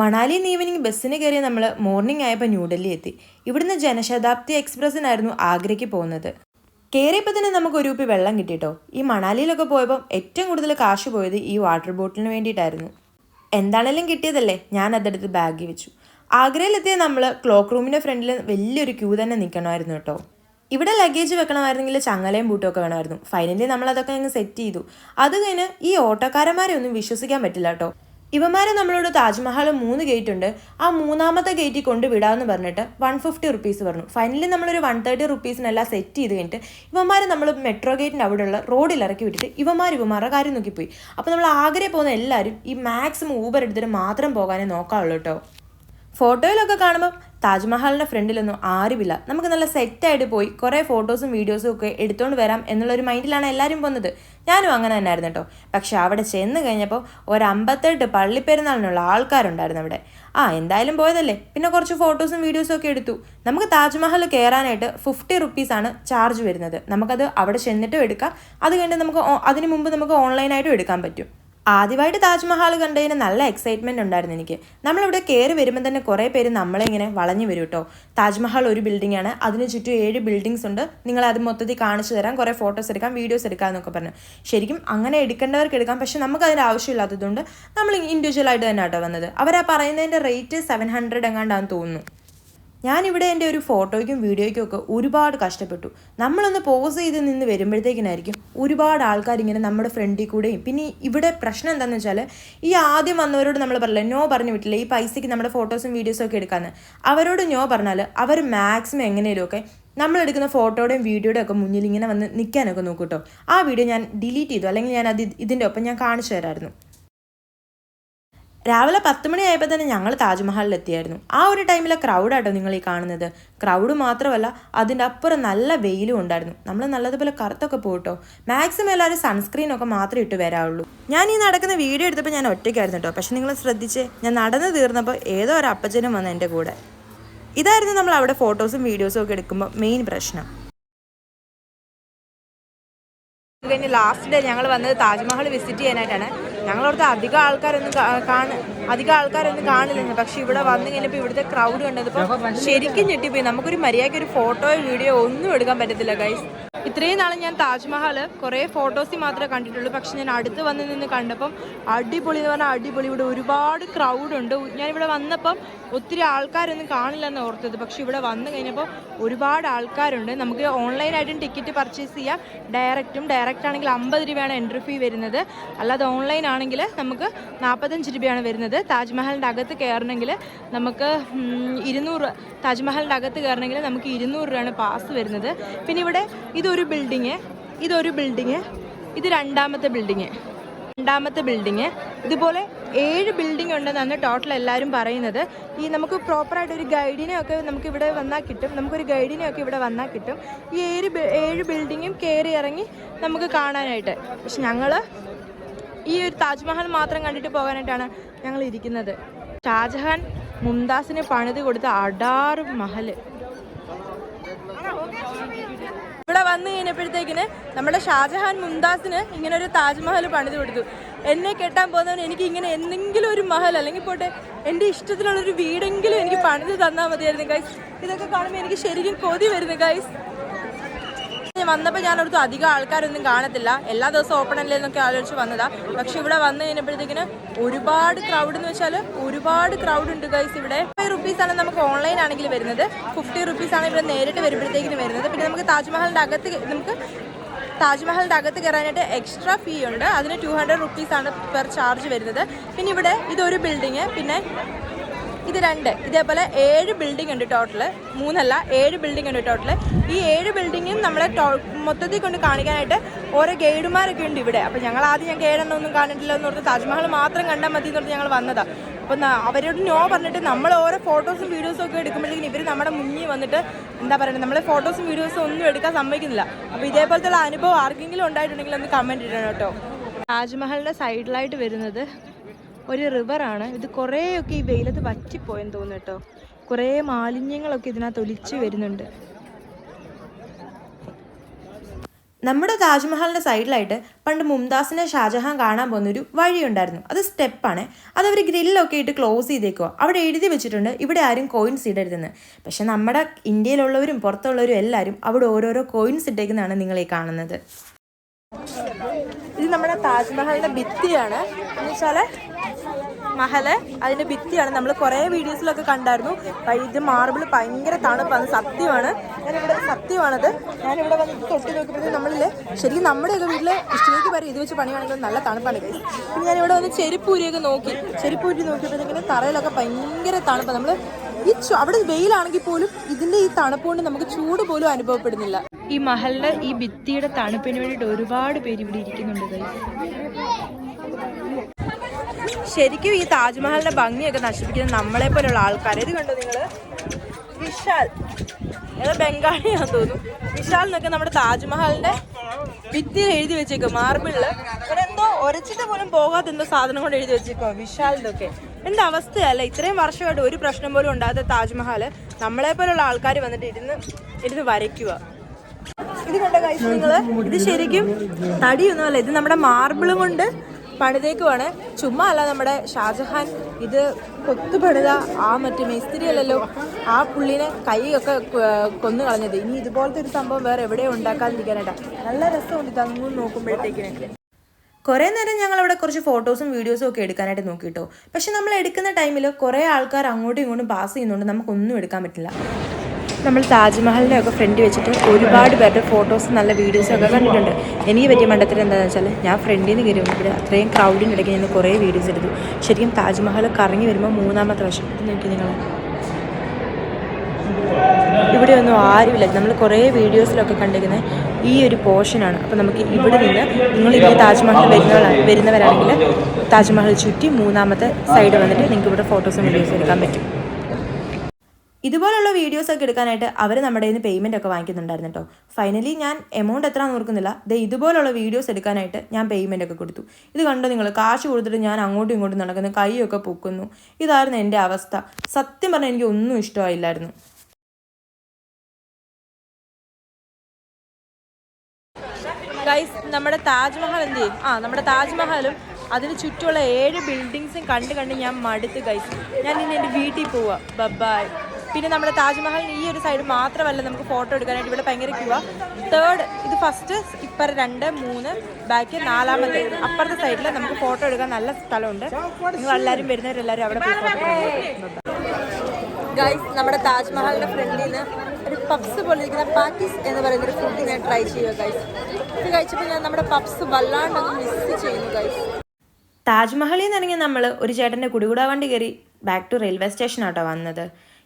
Manali evening ബസ്സിന് കയറി നമ്മൾ മോർണിംഗ് ആയപ്പോൾ ന്യൂഡൽഹി എത്തി. ഇവിടുന്ന് ജനശതാബ്ദി എക്സ്പ്രസ്സിനായിരുന്നു ആഗ്രയ്ക്ക് പോകുന്നത്. കയറിയപ്പോൾ തന്നെ നമുക്ക് ഒരു ഉപ്പി വെള്ളം കിട്ടിയിട്ടോ ഈ മണാലിയിലൊക്കെ പോയപ്പോൾ ഏറ്റവും കൂടുതൽ കാശ് പോയത് ഈ വാട്ടർ ബോട്ടിലിന് വേണ്ടിയിട്ടായിരുന്നു. എന്താണേലും കിട്ടിയതല്ലേ? ഞാൻ അതെടുത്ത് ബാഗിൽ വെച്ചു. ആഗ്രയിലെത്തിയ നമ്മൾ ക്ലോക്ക് റൂമിന്റെ ഫ്രണ്ടിൽ വലിയൊരു ക്യൂ തന്നെ നിൽക്കണമായിരുന്നു കേട്ടോ. ഇവിടെ ലഗേജ് വെക്കണമായിരുന്നെങ്കിൽ ചങ്ങലയും ബൂട്ടും ഒക്കെ വേണമായിരുന്നു. ഫൈനലി നമ്മൾ അതൊക്കെ അങ്ങ് സെറ്റ് ചെയ്തു. അത് കഴിഞ്ഞ് ഈ ഓട്ടോക്കാരന്മാരെ ഒന്നും വിശ്വസിക്കാൻ പറ്റില്ല കേട്ടോ. ഇവന്മാരെ നമ്മളോട് താജ്മഹൽ മൂന്ന് ഗേറ്റ് ഉണ്ട്. ആ മൂന്നാമത്തെ ഗേറ്റിൽ കൊണ്ട് വിടാമെന്ന് പറഞ്ഞിട്ട് വൺ ഫിഫ്റ്റി റുപ്പീസ് പറഞ്ഞു. ഫൈനലി നമ്മളൊരു വൺ തേർട്ടി റുപ്പീസിനെല്ലാം സെറ്റ് ചെയ്ത് കഴിഞ്ഞിട്ട് ഇവന്മാരെ നമ്മൾ മെട്രോ ഗേറ്റിന്റെ അവിടെയുള്ള റോഡിൽ ഇറക്കി വിട്ടിട്ട് ഇവന്മാർ ഇവന്മാരുടെ കാര്യം നോക്കിപ്പോയി. അപ്പോൾ നമ്മൾ ആഗ്രഹം പോകുന്ന എല്ലാവരും ഈ മാക്സിമം ഊബർ എടുത്തിട്ട് മാത്രം പോകാനേ നോക്കാവുള്ളൂ കേട്ടോ. ഫോട്ടോയിലൊക്കെ കാണുമ്പോൾ താജ്മഹലിന്റെ ഫ്രണ്ടിലൊന്നും ആരുമില്ല. നമുക്ക് നല്ല സെറ്റായിട്ട് പോയി കുറേ ഫോട്ടോസും വീഡിയോസും ഒക്കെ എടുത്തുകൊണ്ട് വരാം എന്നുള്ളൊരു മൈൻഡിലാണ് എല്ലാവരും പോകുന്നത്. ഞാനും അങ്ങനെ തന്നെ ആയിരുന്നു കേട്ടോ. പക്ഷെ അവിടെ ചെന്ന് കഴിഞ്ഞപ്പോൾ ഒരു അമ്പത്തെട്ട് പള്ളിപ്പെരുന്നാളിനുള്ള ആൾക്കാരുണ്ടായിരുന്നു അവിടെ. ആ എന്തായാലും പോയതല്ലേ. പിന്നെ കുറച്ച് ഫോട്ടോസും വീഡിയോസും ഒക്കെ എടുത്തു. നമുക്ക് താജ്മഹൽ കയറാനായിട്ട് ഫിഫ്റ്റി റുപ്പീസാണ് ചാർജ് വരുന്നത്. നമുക്കത് അവിടെ ചെന്നിട്ടും എടുക്കാം. അത് നമുക്ക് അതിന് മുമ്പ് നമുക്ക് ഓൺലൈനായിട്ടും എടുക്കാൻ പറ്റും. ആദ്യമായിട്ട് താജ്മഹൽ കണ്ടതിന് നല്ല എക്സൈറ്റ്മെന്റ് ഉണ്ടായിരുന്നു എനിക്ക്. നമ്മളിവിടെ കയറി വരുമ്പോൾ തന്നെ കുറേ പേര് നമ്മളെ ഇങ്ങനെ വളഞ്ഞു വരും കേട്ടോ താജ്മഹൽ ഒരു ബിൽഡിംഗ് ആണ്. അതിന് ചുറ്റും ഏഴ് ബിൽഡിങ്സ് ഉണ്ട്. നിങ്ങൾ അത് മൊത്തത്തിൽ കാണിച്ചു തരാം. കുറേ ഫോട്ടോസ് എടുക്കാം വീഡിയോസ് എടുക്കാം എന്നൊക്കെ പറഞ്ഞു. ശരിക്കും അങ്ങനെ എടുക്കേണ്ടവർക്ക് എടുക്കാം. പക്ഷെ നമുക്ക് അതിന് ആവശ്യമില്ലാത്തതുകൊണ്ട് നമ്മൾ ഇൻഡിവിജ്വൽ ആയിട്ട് തന്നെ ആട്ടോ വന്നത്. അവരാ പറയുന്നതിന്റെ റേറ്റ് സെവൻ ഹൺഡ്രഡ് എങ്ങാണ്ടാന്ന് തോന്നുന്നു. ഞാനിവിടെ എന്റെ ഒരു ഫോട്ടോയ്ക്കും വീഡിയോയ്ക്കും ഒക്കെ ഒരുപാട് കഷ്ടപ്പെട്ടു. നമ്മളൊന്ന് പോസ് ചെയ്ത് നിന്ന് വരുമ്പോഴത്തേക്കിനായിരിക്കും ഒരുപാട് ആൾക്കാർ ഇങ്ങനെ നമ്മുടെ ഫ്രണ്ടിൽ കൂടെയും പിന്നെ ഇവിടെ പ്രശ്നം എന്താണെന്ന് വെച്ചാൽ ഈ ആദ്യം വന്നവരോട് നമ്മൾ പറയില്ല നോ പറഞ്ഞു വിട്ടില്ല ഈ പൈസയ്ക്ക് നമ്മുടെ ഫോട്ടോസും വീഡിയോസും ഒക്കെ എടുക്കാമെന്ന് അവരോട് നോ പറഞ്ഞാൽ അവർ മാക്സിമം എങ്ങനെയൊക്കെ നമ്മൾ എടുക്കുന്ന ഫോട്ടോയുടെയും വീഡിയോയുടെയും ഒക്കെ മുന്നിൽ ഇങ്ങനെ വന്ന് നിൽക്കാനൊക്കെ നോക്കൂട്ടോ. ആ വീഡിയോ ഞാൻ ഡിലീറ്റ് ചെയ്തു. അല്ലെങ്കിൽ ഞാൻ അത് ഇതിന്റെ ഒപ്പം ഞാൻ കാണിച്ചു തരാമായിരുന്നു രാവിലെ പത്ത് മണി ആയപ്പോൾ തന്നെ ഞങ്ങൾ താജ്മഹലിൽ എത്തിയായിരുന്നു ആ ഒരു ടൈമിലെ ക്രൗഡാട്ടോ നിങ്ങൾ ഈ കാണുന്നത്. ക്രൗഡ് മാത്രമല്ല അതിന്റെ അപ്പുറം നല്ല വെയിലും ഉണ്ടായിരുന്നു. നമ്മൾ നല്ലതുപോലെ കറുത്തൊക്കെ പോയിട്ടോ മാക്സിമം എല്ലാവരും സൺസ്ക്രീൻ ഒക്കെ മാത്രമേ ഇട്ട് വരാവുള്ളൂ. ഞാൻ ഈ നടക്കുന്ന വീഡിയോ എടുത്തപ്പോൾ ഞാൻ ഒറ്റയ്ക്കായിരുന്നു കേട്ടോ പക്ഷെ നിങ്ങൾ ശ്രദ്ധിച്ച് ഞാൻ നടന്നു തീർന്നപ്പോൾ ഏതോ ഒരു അപ്പച്ചനും വന്നു എന്റെ കൂടെ. ഇതായിരുന്നു നമ്മൾ അവിടെ ഫോട്ടോസും വീഡിയോസും ഒക്കെ എടുക്കുമ്പോൾ മെയിൻ പ്രശ്നം. കഴിഞ്ഞ് ലാസ്റ്റ് ഡേ ഞങ്ങൾ വന്നത് താജ്മഹൽ വിസിറ്റ് ചെയ്യാനായിട്ടാണ്. ഞങ്ങളോടത്ത് അധികം ആൾക്കാരൊന്നും കാണ അധികം ആൾക്കാരൊന്നും കാണില്ലെന്ന് പക്ഷെ ഇവിടെ വന്നു കഴിഞ്ഞപ്പോൾ ഇവിടുത്തെ ക്രൗഡ് കണ്ടപ്പോൾ ശരിക്കും ഞെട്ടിപ്പോയി. നമുക്കൊരു മര്യാദയ്ക്ക് ഒരു ഫോട്ടോയോ വീഡിയോ ഒന്നും എടുക്കാൻ പറ്റത്തില്ല ഗൈസ് ഇത്രയും നാളെ ഞാൻ താജ്മഹൽ കുറേ ഫോട്ടോസിൽ മാത്രമേ കണ്ടിട്ടുള്ളൂ. പക്ഷെ ഞാൻ അടുത്ത് വന്ന് നിന്ന് കണ്ടപ്പം അടിപൊളി എന്ന് പറഞ്ഞാൽ അടിപൊളി. ഇവിടെ ഒരുപാട് ക്രൗഡ് ഉണ്ട്. ഞാൻ ഇവിടെ വന്നപ്പം ഒത്തിരി ആൾക്കാരൊന്നും കാണില്ലെന്ന് ഓർത്തത്. പക്ഷെ ഇവിടെ വന്നു കഴിഞ്ഞപ്പോൾ ഒരുപാട് ആൾക്കാരുണ്ട്. നമുക്ക് ഓൺലൈനായിട്ടും ടിക്കറ്റ് പർച്ചേസ് ചെയ്യാം. ഡയറക്റ്റും ഡയറക്റ്റ് ആണെങ്കിൽ അമ്പത് രൂപയാണ് എൻട്രി ഫീ വരുന്നത്. അല്ലാതെ ഓൺലൈൻ ആണെങ്കിൽ നമുക്ക് നാൽപ്പത്തഞ്ച് രൂപയാണ് വരുന്നത്. താജ്മഹലിന്റെ അകത്ത് കയറണമെങ്കിൽ നമുക്ക് ഇരുന്നൂറ് താജ്മഹലിന്റെ അകത്ത് കയറണമെങ്കിൽ നമുക്ക് ഇരുന്നൂറ് രൂപയാണ് പാസ് വരുന്നത്. പിന്നെ ഇവിടെ ഇതൊരു ബിൽഡിങ് ഇതൊരു ബിൽഡിങ് ഇത് രണ്ടാമത്തെ ബിൽഡിങ് രണ്ടാമത്തെ ബിൽഡിങ് ഇതുപോലെ ഏഴ് ബിൽഡിംഗ് ഉണ്ടെന്നാണ് ടോട്ടൽ എല്ലാവരും പറയുന്നത്. ഈ നമുക്ക് പ്രോപ്പറായിട്ട് ഒരു ഗൈഡിനെ ഒക്കെ നമുക്ക് ഇവിടെ വന്നാൽ കിട്ടും. നമുക്കൊരു ഗൈഡിനെ ഒക്കെ ഇവിടെ വന്നാൽ കിട്ടും. ഈ ഏഴ് ഏഴ് ബിൽഡിങ്ങും കയറി ഇറങ്ങി നമുക്ക് കാണാനായിട്ട്. പക്ഷെ ഞങ്ങൾ ഈ ഒരു താജ്മഹൽ മാത്രം കണ്ടിട്ട് പോകാനായിട്ടാണ് ഞങ്ങൾ ഇരിക്കുന്നത് ഷാജഹാൻ മുംതാസിന് പണിത് കൊടുത്ത അഡാറ് മഹൽ ഇവിടെ വന്നു കഴിഞ്ഞപ്പോഴത്തേക്കിന് നമ്മുടെ ഷാജഹാൻ മുംതാസിന് ഇങ്ങനെ ഒരു താജ്മഹൽ പണിത് കൊടുത്തു. എന്നെ കെട്ടാൻ പോകുന്നവൻ എനിക്ക് ഇങ്ങനെ എന്തെങ്കിലും ഒരു മഹൽ അല്ലെങ്കിൽ പോട്ടെ എന്റെ ഇഷ്ടത്തിലുള്ളൊരു വീടെങ്കിലും എനിക്ക് പണിത് തന്നാൽ മതിയായിരുന്നു ഗൈസ് ഇതൊക്കെ കാണുമ്പോൾ എനിക്ക് ശരിക്കും കൊതി വരുന്നു ഗൈസ് വന്നപ്പോൾ ഞാൻ ഓർത്തു അധികം ആൾക്കാരൊന്നും കാണത്തില്ല. എല്ലാ ദിവസവും ഓപ്പൺ അല്ലേ എന്നൊക്കെ ആലോചിച്ച് വന്നതാ. പക്ഷെ ഇവിടെ വന്നു കഴിഞ്ഞപ്പോഴത്തേക്കിന് ഒരുപാട് ക്രൗഡ് എന്ന് വെച്ചാൽ ഒരുപാട് ക്രൗഡ് ഉണ്ട് ഗൈസ് ഇവിടെ. ഫൈവ് റുപ്പീസ് ആണ് നമുക്ക് ഓൺലൈൻ ആണെങ്കിൽ വരുന്നത്. ഫിഫ്റ്റി റുപ്പീസ് ആണ് ഇവിടെ നേരിട്ട് വരുമ്പോഴത്തേക്കിന് വരുന്നത്. പിന്നെ നമുക്ക് താജ്മഹലിന്റെ അകത്ത് നമുക്ക് താജ്മഹലിന്റെ അകത്ത് കയറാനായിട്ട് എക്സ്ട്രാ ഫീ ഉണ്ട്. അതിന് ടു ഹൺഡ്രഡ് റുപ്പീസ് ആണ് പെർ ചാർജ് വരുന്നത്. പിന്നെ ഇവിടെ ഇതൊരു ബിൽഡിങ് പിന്നെ ഇത് രണ്ട്. ഇതേപോലെ ഏഴ് ബിൽഡിംഗ് ഉണ്ട് ടോട്ടൽ മൂന്നല്ല ഏഴ് ബിൽഡിംഗ് ഉണ്ട് ടോട്ടൽ ഈ ഏഴ് ബിൽഡിങ്ങും നമ്മളെ മൊത്തത്തിൽ കൊണ്ട് കാണിക്കാനായിട്ട് ഓരോ ഗൈഡുമാരൊക്കെ ഉണ്ട് ഇവിടെ. അപ്പോൾ ഞങ്ങൾ ആദ്യം ഞങ്ങൾക്ക് ഗൈഡൊന്നും ഒന്നും കാണിട്ടില്ല എന്ന് പറഞ്ഞ് താജ്മഹൽ മാത്രം കണ്ടാൽ മതി എന്ന് പറഞ്ഞ് ഞങ്ങൾ വന്നതാണ് അപ്പോൾ അവരോട് നോ പറഞ്ഞിട്ട് നമ്മൾ ഓരോ ഫോട്ടോസും വീഡിയോസും ഒക്കെ എടുക്കുമ്പോഴത്തേക്കും ഇവർ നമ്മുടെ മുന്നിൽ വന്നിട്ട് എന്താ പറയുക നമ്മളെ ഫോട്ടോസും വീഡിയോസും ഒന്നും എടുക്കാൻ സമ്മതിക്കുന്നില്ല. അപ്പോൾ ഇതേപോലത്തെ അനുഭവം ആർക്കെങ്കിലും ഉണ്ടായിട്ടുണ്ടെങ്കിൽ ഒന്ന് കമന്റ് ഇടണം കേട്ടോ. താജ്മഹലിന്റെ സൈഡിലായിട്ട് വരുന്നത് ഒരു റിവറാണ് ഇത് കുറേയൊക്കെ ഈ വെയിലത്ത് വറ്റിപ്പോയെന്ന് തോന്നുന്നു കേട്ടോ. കുറേ മാലിന്യങ്ങളൊക്കെ ഇതിനകത്ത് ഒലിച്ചു വരുന്നുണ്ട്. നമ്മുടെ താജ്മഹലിന്റെ സൈഡിലായിട്ട് പണ്ട് മുംതാസിനെ ഷാജഹാൻ കാണാൻ പോകുന്നൊരു വഴിയുണ്ടായിരുന്നു. അത് സ്റ്റെപ്പാണ് അത് അവർ ഗ്രില്ലൊക്കെ ഇട്ട് ക്ലോസ് ചെയ്തേക്കുക അവിടെ എഴുതി വെച്ചിട്ടുണ്ട് ഇവിടെ ആരും കോയിൻസ് ഇടരുതെന്ന്. പക്ഷെ നമ്മുടെ ഇന്ത്യയിലുള്ളവരും പുറത്തുള്ളവരും എല്ലാവരും അവിടെ ഓരോരോ കോയിൻസ് ഇട്ടേക്കുന്നതാണ് നിങ്ങളീ കാണുന്നത്. നമ്മുടെ താജ്മഹലിന്റെ ഭിത്തിയാണ്. എന്ന് വെച്ചാൽ മഹൽ അതിന്റെ ഭിത്തിയാണ്. നമ്മൾ കുറേ വീഡിയോസിലൊക്കെ കണ്ടായിരുന്നു. ഇത് മാർബിൾ ഭയങ്കര തണുപ്പാണ് സത്യമാണ്. ഞാനിവിടെ സത്യമാണത്. ഞാനിവിടെ വന്ന് തൊട്ട് നോക്കിയപ്പോഴത്തേക്ക് നമ്മളിൽ ശരിക്കും നമ്മുടെയൊക്കെ വീട്ടിൽ ഇഷ്ടത്തേക്ക് പറയും ഇത് വെച്ച് പണിയാണെങ്കിലും നല്ല തണുപ്പാണ് guys. പിന്നെ ഞാനിവിടെ വന്ന് ചെരുപ്പൂരിയൊക്കെ നോക്കി. ചെരുപ്പൂരി നോക്കിയപ്പോഴത്തേക്കിന് തറയിലൊക്കെ ഭയങ്കര തണുപ്പാണ്. നമ്മൾ ഈ അവിടെ വെയിലാണെങ്കിൽ പോലും ഇതിന്റെ ഈ തണുപ്പ് കൊണ്ട് നമുക്ക് ചൂട് പോലും അനുഭവപ്പെടുന്നില്ല. ഈ മഹലിന്റെ ഈ ഭിത്തിയുടെ തണുപ്പിന് വേണ്ടിട്ട് ഒരുപാട് പേര് ഇവിടെ ഇരിക്കുന്നുണ്ട്. ശരിക്കും ഈ താജ്മഹലിന്റെ ഭംഗിയൊക്കെ നശിപ്പിക്കുന്ന നമ്മളെ പോലുള്ള ആൾക്കാർ ഇത് കണ്ടോ നിങ്ങൾ? വിശാൽ. ഏതോ ബംഗാളിയാന്ന് തോന്നുന്നു. വിശാൽ എന്നൊക്കെ നമ്മുടെ താജ്മഹലിന്റെ ഭിത്തിയിൽ എഴുതി വെച്ചേക്കോ മാർബിളിൽ ഇവിടെ എന്തോ ഒരച്ചിട്ട് പോലും പോകാത്ത എന്തോ സാധനം കൊണ്ട് എഴുതി വെച്ചേക്കോ വിശാലിന്റെ എന്താ അവസ്ഥയല്ല ഇത്രയും വർഷമായിട്ട് ഒരു പ്രശ്നം പോലും ഉണ്ടാകാത്ത താജ്മഹൽ നമ്മളെ പോലുള്ള ആൾക്കാർ വന്നിട്ട് ഇരുന്ന് ഇരുന്ന് വരയ്ക്കുക ഇത് കണ്ട കഴിച്ചു നിങ്ങൾ ഇത് ശരിക്കും തടിയൊന്നുമല്ല ഇത് നമ്മുടെ മാർബിൾ കൊണ്ട് പണിതേക്കുവാണ്. ചുമ്മാ അല്ല നമ്മുടെ ഷാജഹാൻ ഇത് കൊത്തു പണിത ആ മറ്റേ മേസ്തിരി അല്ലല്ലോ ആ പുള്ളിനെ കൈയൊക്കെ കൊന്നു കളഞ്ഞത്. ഇനി ഇതുപോലത്തെ ഒരു സംഭവം വേറെ എവിടെയും ഉണ്ടാക്കാതിരിക്കാനായിട്ടാ. നല്ല രസമുണ്ട് ഇത് അങ്ങ് നോക്കുമ്പോഴത്തേക്കിന്. കുറേ നേരം ഞങ്ങൾ അവിടെ കുറച്ച് ഫോട്ടോസും വീഡിയോസും ഒക്കെ എടുക്കാനായിട്ട് നോക്കിയിട്ടോ പക്ഷെ നമ്മൾ എടുക്കുന്ന ടൈമിൽ കുറേ ആൾക്കാർ അങ്ങോട്ടും ഇങ്ങോട്ടും പാസ് ചെയ്യുന്നുണ്ട് നമുക്കൊന്നും എടുക്കാൻ പറ്റില്ല. നമ്മൾ താജ്മഹലിന്റെ ഒക്കെ ഫ്രണ്ട് വെച്ചിട്ട് ഒരുപാട് പേരുടെ ഫോട്ടോസ് നല്ല വീഡിയോസും ഒക്കെ കണ്ടിട്ടുണ്ട്. എനിക്ക് പറ്റിയ മണ്ടത്തിൽ എന്താണെന്ന് വെച്ചാൽ ഞാൻ ഫ്രണ്ടിൽ നിന്ന് കയറി ഇവിടെ അത്രയും ക്രൗഡിന്റെ ഇടയ്ക്ക് ഞാൻ കുറേ വീഡിയോസ് എടുത്തു. ശരിക്കും താജ്മഹൽ കറങ്ങി വരുമ്പോൾ മൂന്നാമത്തെ വർഷം. നോക്കി നിങ്ങൾ ഇവിടെ ഒന്നും ആരുമില്ല. നമ്മൾ കുറേ വീഡിയോസിലൊക്കെ കണ്ടിരിക്കുന്നത് ഈ ഒരു പോർഷനാണ് അപ്പോൾ നമുക്ക് ഇവിടെ നിന്ന് നിങ്ങൾ ഇവിടെ താജ്മഹൽ വരുന്നവരാണ് വരുന്നവരാണെങ്കിൽ താജ്മഹൽ ചുറ്റി മൂന്നാമത്തെ സൈഡ് വന്നിട്ട് നിങ്ങൾക്ക് ഇവിടെ ഫോട്ടോസും വീഡിയോസും എടുക്കാൻ പറ്റും. ഇതുപോലുള്ള വീഡിയോസ് ഒക്കെ എടുക്കാനായിട്ട് അവർ നമ്മുടെ കയ്യിൽ നിന്ന് പേയ്മെന്റ് ഒക്കെ വാങ്ങിക്കുന്നുണ്ടായിരുന്നു കേട്ടോ ഫൈനലി ഞാൻ എമൗണ്ട് എത്ര ഓർക്കുന്നില്ല. ദേ ഇതുപോലുള്ള വീഡിയോസ് എടുക്കാനായിട്ട് ഞാൻ പേയ്മെന്റ് ഒക്കെ കൊടുത്തു. ഇത് കണ്ടോ നിങ്ങൾ കാശ് കൊടുത്തിട്ട് ഞാൻ അങ്ങോട്ടും ഇങ്ങോട്ടും നടക്കുന്നു. കൈയൊക്കെ പൊക്കുന്നു. ഇതായിരുന്നു എന്റെ അവസ്ഥ. സത്യം പറഞ്ഞാൽ എനിക്ക് ഒന്നും ഇഷ്ടമായില്ലായിരുന്നു. ഗൈസ് നമ്മുടെ താജ്മഹൽ എന്ത് ചെയ്യും? ആ നമ്മുടെ താജ്മഹലും അതിന് ചുറ്റുമുള്ള ഏഴ് ബിൽഡിങ്സും കണ്ട് കണ്ട് ഞാൻ മടുത്ത് ഗൈസ് ഞാൻ ഇനി എന്റെ വീട്ടിൽ പോവാ. ബബായ് പിന്നെ നമ്മുടെ താജ്മഹലിന് ഈ ഒരു സൈഡ് മാത്രമല്ല നമുക്ക് ഫോട്ടോ എടുക്കാനായിട്ട് ഇവിടെ ഭയങ്കര ക്യൂവാ തേർഡ് ഇത് ഫസ്റ്റ് ഇപ്പറ രണ്ട് മൂന്ന് ബാക്ക് നാലാമത്തെ അപ്പുറത്തെ സൈഡിൽ നമുക്ക് ഫോട്ടോ എടുക്കാൻ നല്ല സ്ഥലമുണ്ട്. നിങ്ങൾ എല്ലാവരും വരുന്നവരെല്ലാവരും അവിടെ ഗൈസ് നമ്മുടെ താജ്മഹലിന്റെ ഫ്രണ്ടിൽ നിന്ന് ഒരു പപ്സ് പോലെ ഇരിക്കുന്ന പാക്കീസ് എന്ന് പറയുന്ന ഒരു ഫുഡ് ഞാൻ ട്രൈ ചെയ്യുക ഗൈസ് ഇത് കഴിച്ചപ്പോൾ ഞാൻ നമ്മുടെ പബ്സ് വല്ലാണ്ടൊന്ന് മിസ് ചെയ്യുന്നു ഗൈസ് താജ്മഹലിൽ നിന്ന് ഇറങ്ങി നമ്മൾ ഒരു ചേട്ടന്റെ കുടികൂടാ വണ്ടി കയറി ബാക്ക് ടു റെയിൽവേ സ്റ്റേഷനാട്ടോ വന്നത്.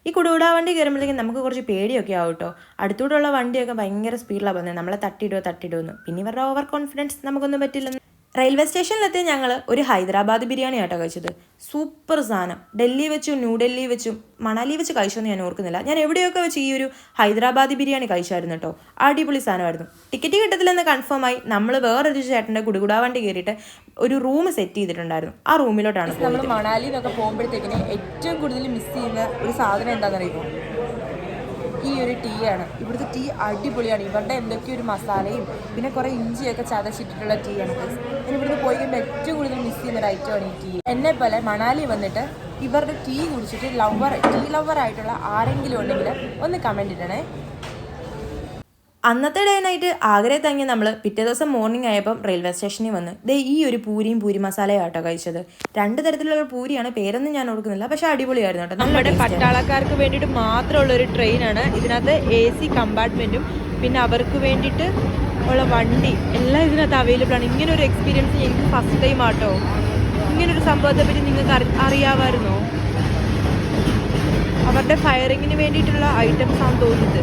ഈ കുടുകൂടാ വണ്ടി കയറുമ്പോഴത്തേക്കും നമുക്ക് കുറച്ച് പേടിയൊക്കെ ആവും കേട്ടോ അടുത്തൂടെയുള്ള വണ്ടിയൊക്കെ ഭയങ്കര സ്പീഡിലാണ് പോകുന്നത്. നമ്മളെ തട്ടിയിടുമോ തട്ടിയിടുമെന്ന് പിന്നെ ഇവരുടെ ഓവർ കോൺഫിഡൻസ് നമുക്കൊന്നും പറ്റില്ലെന്ന്. റെയിൽവേ സ്റ്റേഷനിലെത്തി ഞങ്ങൾ ഒരു ഹൈദരാബാദ് ബിരിയാണി ആട്ടോ കഴിച്ചത്. സൂപ്പർ സാധനം. ഡൽഹി വെച്ചും ന്യൂഡൽഹി വെച്ചും മണാലി വെച്ച് കഴിച്ചോന്ന് ഞാൻ ഓർക്കുന്നില്ല. ഞാൻ എവിടെയൊക്കെ വെച്ച് ഈ ഒരു ഹൈദരാബാദി ബിരിയാണി കഴിച്ചായിരുന്നു കേട്ടോ അടിപൊളി സാധനമായിരുന്നു. ടിക്കറ്റ് കിട്ടത്തില്ലെന്ന് കൺഫേം ആയി നമ്മൾ വേറൊരു ചേട്ടന്റെ കുടികുടാ വണ്ടി കയറിയിട്ട് ഒരു റൂം സെറ്റ് ചെയ്തിട്ടുണ്ടായിരുന്നു. ആ റൂമിലോട്ടാണ് നമ്മൾ മണാലി എന്നൊക്കെ പോകുമ്പോഴത്തേക്കിന് ഏറ്റവും കൂടുതൽ മിസ് ചെയ്യുന്ന ഒരു സാധനം എന്താണെന്നറിയുമോ? ഈ ഒരു ടീ ആണ് ഇവിടുത്തെ ടീ അടിപൊളിയാണ്. ഇവരുടെ എന്തൊക്കെയോ ഒരു മസാലയും പിന്നെ കുറേ ഇഞ്ചിയൊക്കെ ചതച്ചിട്ടിട്ടുള്ള ടീ ആണ്. ഞാൻ ഇവിടുന്ന് പോയി കഴിയുമ്പോൾ ഏറ്റവും കൂടുതൽ മിസ് ചെയ്യുന്ന ഒരു ഐറ്റമാണ് ഈ ടീ. എന്നെ പോലെ മണാലി വന്നിട്ട് ഇവരുടെ ടീ കുടിച്ചിട്ട് ലവർ ടീ ലവർ ആയിട്ടുള്ള ആരെങ്കിലും ഉണ്ടെങ്കിൽ ഒന്ന് കമന്റ് ഇടണേ. അന്നത്തെ ഡേ നൈറ്റ് ആഗ്രഹ തങ്ങി നമ്മൾ പിറ്റേ ദിവസം മോർണിംഗ് ആയപ്പം റെയിൽവേ സ്റ്റേഷനിൽ വന്ന് ദേ ഈ ഒരു പൂരിയും പൂരി മസാലയും ആട്ടോ കഴിച്ചത്. രണ്ട് തരത്തിലുള്ള പൂരിയാണ് പേരൊന്നും ഞാൻ ഓർക്കുന്നില്ല പക്ഷെ അടിപൊളിയായിരുന്നു കേട്ടോ. നമ്മുടെ പട്ടാളക്കാർക്ക് വേണ്ടിയിട്ട് മാത്രമുള്ള ഒരു ട്രെയിനാണ് ഇതിനകത്ത് എ സി കമ്പാർട്ട്മെന്റും പിന്നെ അവർക്ക് വേണ്ടിയിട്ട് ഉള്ള വണ്ടി എല്ലാം ഇതിനകത്ത് അവൈലബിൾ ആണ്. ഇങ്ങനെ ഒരു എക്സ്പീരിയൻസ് എനിക്ക് ഫസ്റ്റ് ടൈം ആട്ടോ. ഇങ്ങനൊരു സംഭവത്തെ പറ്റി നിങ്ങൾക്ക് അറി അറിയാമായിരുന്നോ? അവരുടെ ഫയറിങ്ങിന് വേണ്ടിയിട്ടുള്ള ഐറ്റംസ് ആണ് തോന്നുന്നത്.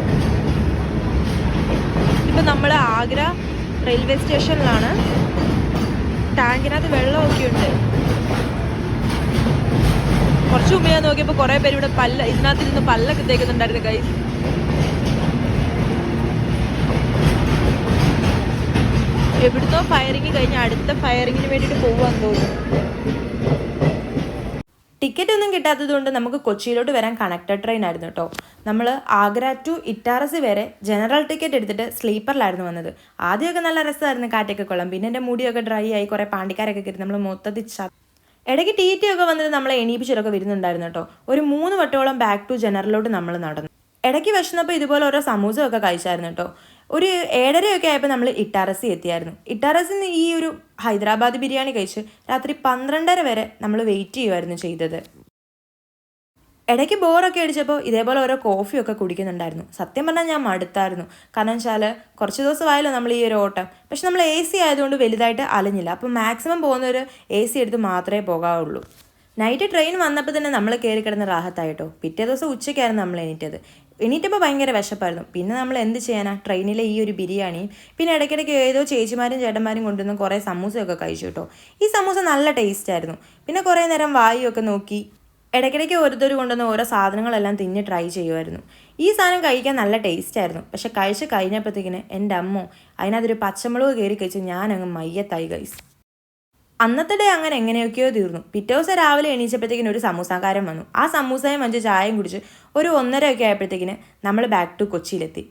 ഇപ്പം നമ്മൾ ആഗ്ര റെയിൽവേ സ്റ്റേഷനിലാണ്. ടാങ്കിനകത്ത് വെള്ളമൊക്കെ ഉണ്ട്. കുറച്ച് മുമ്പ് ഞാൻ നോക്കിയപ്പോൾ കുറേ പേര് ഇവിടെ പല്ല ഇതിനകത്ത് ഇരുന്ന് പല്ലൊക്കെ തേക്കുന്നുണ്ടായിരുന്നു കൈ എവിടുന്നോ ഫയറിങ് കഴിഞ്ഞ് അടുത്ത ഫയറിങ്ങിന് വേണ്ടിയിട്ട് പോവാന്ന് തോന്നുന്നു. ടിക്കറ്റ് ഒന്നും കിട്ടാത്തത് കൊണ്ട് നമുക്ക് കൊച്ചിയിലോട്ട് വരാൻ കണക്റ്റഡ് ട്രെയിൻ ആയിരുന്നു കേട്ടോ. നമ്മൾ ആഗ്ര ടു ഇറ്റാറസി വരെ ജനറൽ ടിക്കറ്റ് എടുത്തിട്ട് സ്ലീപ്പറിലായിരുന്നു വന്നത്. ആദ്യമൊക്കെ നല്ല രസമായിരുന്നു കാറ്റൊക്കെ കൊള്ളാം പിന്നെ എന്റെ മുടിയൊക്കെ ഡ്രൈ ആയി കുറേ പാണ്ടിക്കാരൊക്കെ കയറി നമ്മൾ മൊത്തത്തിൽ ഇടയ്ക്ക് ടി ടി ഒക്കെ വന്നിട്ട് നമ്മളെ എണീപ്പിച്ചിട്ടൊക്കെ വരുന്നുണ്ടായിരുന്നു കേട്ടോ. ഒരു മൂന്ന് വട്ടോളം ബാക്ക് ടു ജനറലിലോട്ട് നമ്മൾ നടന്നു. ഇടയ്ക്ക് വിശന്നപ്പോൾ ഇതുപോലെ ഓരോ സമൂസമൊക്കെ കഴിച്ചായിരുന്നു കേട്ടോ ഒരു ഏഴരയൊക്കെ ആയപ്പോൾ നമ്മൾ ഇട്ടാറസി എത്തിയായിരുന്നു. ഇട്ടാറസിൽ നിന്ന് ഈ ഒരു ഹൈദരാബാദ് ബിരിയാണി കഴിച്ച് രാത്രി പന്ത്രണ്ടര വരെ നമ്മൾ വെയിറ്റ് ചെയ്യുമായിരുന്നു ചെയ്തത്. ഇടയ്ക്ക് ബോറൊക്കെ അടിച്ചപ്പോൾ ഇതേപോലെ ഓരോ കോഫിയൊക്കെ കുടിക്കുന്നുണ്ടായിരുന്നു. സത്യം പറഞ്ഞാൽ ഞാൻ മടുത്തായിരുന്നു. കാരണം വെച്ചാൽ കുറച്ച് ദിവസമായല്ലോ നമ്മൾ ഈ ഒരു ഓട്ടം. പക്ഷെ നമ്മൾ എ സി ആയതുകൊണ്ട് വലുതായിട്ട് അലഞ്ഞില്ല. അപ്പോൾ മാക്സിമം പോകുന്നൊരു എ സി എടുത്ത് മാത്രമേ പോകാവുള്ളൂ. നൈറ്റ് ട്രെയിൻ വന്നപ്പോൾ തന്നെ നമ്മൾ കയറി കിടന്ന് റാഹത്തായിട്ടോ പിറ്റേ ദിവസം ഉച്ചയ്ക്കായിരുന്നു നമ്മൾ എണീറ്റത്. എണീറ്റപ്പോൾ ഭയങ്കര വിശപ്പായിരുന്നു. പിന്നെ നമ്മൾ എന്ത് ചെയ്യാനാ? ട്രെയിനിലെ ഈ ഒരു ബിരിയാണിയും പിന്നെ ഇടയ്ക്കിടയ്ക്ക് ഏതോ ചേച്ചിമാരും ചേട്ടന്മാരും കൊണ്ടുവന്ന് കുറേ സമൂസയൊക്കെ കഴിച്ചു കേട്ടോ. ഈ സമൂസ നല്ല ടേസ്റ്റ് ആയിരുന്നു പിന്നെ കുറേ നേരം വായുവൊക്കെ നോക്കി ഇടയ്ക്കിടയ്ക്ക് ഓരോരുത്തർ കൊണ്ടുവന്ന് ഓരോ സാധനങ്ങളെല്ലാം തിന്ന് ട്രൈ ചെയ്യുമായിരുന്നു. ഈ സാധനം കഴിക്കാൻ നല്ല ടേസ്റ്റ് ആയിരുന്നു പക്ഷെ കഴിച്ച് കഴിഞ്ഞപ്പോഴത്തേക്കിന് എന്റെ അമ്മോ അതിനകത്തൊരു പച്ചമുളക് കയറി കഴിച്ച് ഞാനങ്ങ് മയ്യത്തായി ഗൈസ് അന്നത്തെ ഡേ അങ്ങനെ എങ്ങനെയൊക്കെയോ തീർന്നു. പിറ്റേ ദിവസം രാവിലെ എണീച്ചപ്പോഴത്തേക്കിന് ഒരു സമൂസാക്കാരൻ വന്നു. ആ സമൂസയും അഞ്ച് ചായയും കുടിച്ച് ഒരു ഒന്നര ഒക്കെ ആയപ്പോഴത്തേക്കിന് നമ്മൾ ബാക്ക് ടു കൊച്ചിയിലെത്തി.